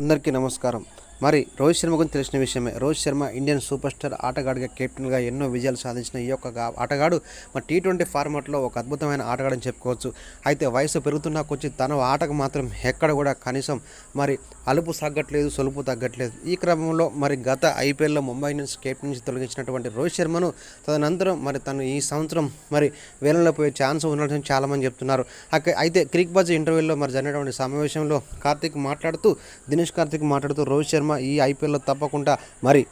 అందరికీ నమస్కారం. మరి రోహిత్ శర్మ గురించి తెలిసిన విషయమే. Rohit Sharma Indian super star ఆటగాడిగా కెప్టెన్గా ఎన్నో విజయాలు సాధించిన ఈ యొక్క ఆటగాడు. మరి టీ ట్వంటీ ఫార్మాట్లో ఒక అద్భుతమైన ఆటగాడని చెప్పుకోవచ్చు. అయితే వయసు పెరుగుతున్నా కొచ్చి తన ఆటకు మాత్రం ఎక్కడ కూడా కనీసం మరి అలుపు సగ్గట్లేదు సొలుపు తగ్గట్లేదు. ఈ క్రమంలో మరి గత ఐపీఎల్లో ముంబై ఇండియన్స్ కెప్టెన్ నుంచి తొలగించినటువంటి రోహిత్ శర్మను తదనంతరం మరి తను ఈ సంవత్సరం మరి వేలంలో పోయే ఛాన్స్ ఉన్నట్టు చాలామంది చెప్తున్నారు. అక్క- అయితే క్రిక్ బజ్ ఇంటర్వ్యూలో మరి జరిగినటువంటి సమావేశంలో కార్తిక్ మాట్లాడుతూ దినేష్ కార్తిక్ మాట్లాడుతూ రోహిత్ శర్మ ఈ ఐపీఎల్లో తప్పకుండా మరి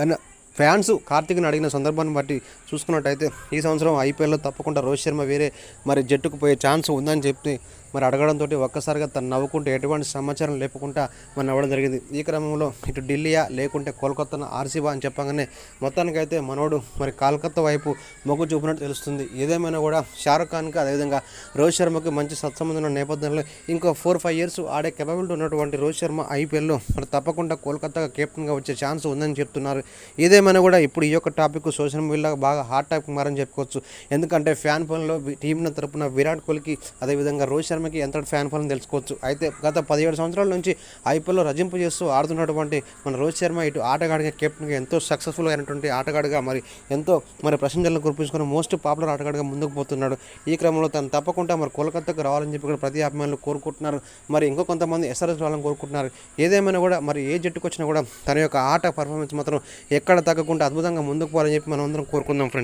గన ఫ్యాన్స్ కార్తిక్ని అడిగిన సందర్భాన్ని బట్టి చూసుకున్నట్టయితే ఈ సంవత్సరం ఐపీఎల్లో తప్పకుండా రోహిత్ శర్మ వేరే మరి జట్టుకు పోయే ఛాన్స్ ఉందని చెప్పి మరి అడగడంతో ఒక్కసారిగా తను నవ్వుకుంటూ ఎటువంటి సమాచారం లేకుండా మరి నవ్వడం జరిగింది. ఈ క్రమంలో ఇటు ఢిల్లీయా లేకుంటే కోల్కత్తా ఆర్సీబా అని చెప్పగానే మొత్తానికైతే మనోడు మరి కోల్కత్తా వైపు మొగ్గు చూపినట్టు తెలుస్తుంది. ఏదేమైనా కూడా షారుఖ్ ఖాన్కి అదేవిధంగా రోహిత్ శర్మకి మంచి సత్సంబంధం ఉన్న నేపథ్యంలో ఇంకో ఫోర్ ఫైవ్ ఇయర్స్ ఆడే కెపబిలిటీ ఉన్నటువంటి రోహిత్ శర్మ ఐపీఎల్లో మరి తప్పకుండా కోల్కతాగా కెప్టెన్గా వచ్చే ఛాన్స్ ఉందని చెప్తున్నారు. ఏదేమైనా కూడా ఇప్పుడు ఈ యొక్క టాపిక్ సోషల్ మీడియాలో బాగా హాట్ టాపిక్ మారని చెప్పుకోవచ్చు. ఎందుకంటే ఫ్యాన్ పనిలో టీం తరపున విరాట్ కోహ్లీకి అదేవిధంగా రోహిత్ శర్మ శర్మకి ఎంత ఫ్యాన్ ఫోన్ తెలుసుకోవచ్చు. అయితే గత పదిహేడు సంవత్సరాల నుంచి ఐపీఎల్లో రజింపు చేస్తూ ఆడుతున్నటువంటి మన రోహిత్ శర్మ ఇటు ఆటగాడిగా కెప్టెన్గా ఎంతో సక్సెస్ఫుల్ అయినటువంటి ఆటగాడిగా మరి ఎంతో మరి ప్రశంసలను కురిపించుకుని మోస్ట్ పాపులర్ ఆటగాడిగా ముందుకు పోతున్నాడు. ఈ క్రమంలో తను తప్పకుండా మరి కోల్కతాకు రావాలని చెప్పి కూడా ప్రతి అభిమానులు కోరుకుంటున్నారు. మరి ఇంకో కొంతమంది ఎస్ఆర్ఎస్ రావాలని కోరుకుంటున్నారు. ఏదేమైనా కూడా మరి ఏ జట్టుకు వచ్చినా కూడా తన యొక్క ఆట పర్ఫార్మెన్స్ మాత్రం ఎక్కడ తగ్గకుండా అద్భుతంగా ముందుకు పోవాలని చెప్పి మనం అందరం కోరుకుందాం ఫ్రెండ్స్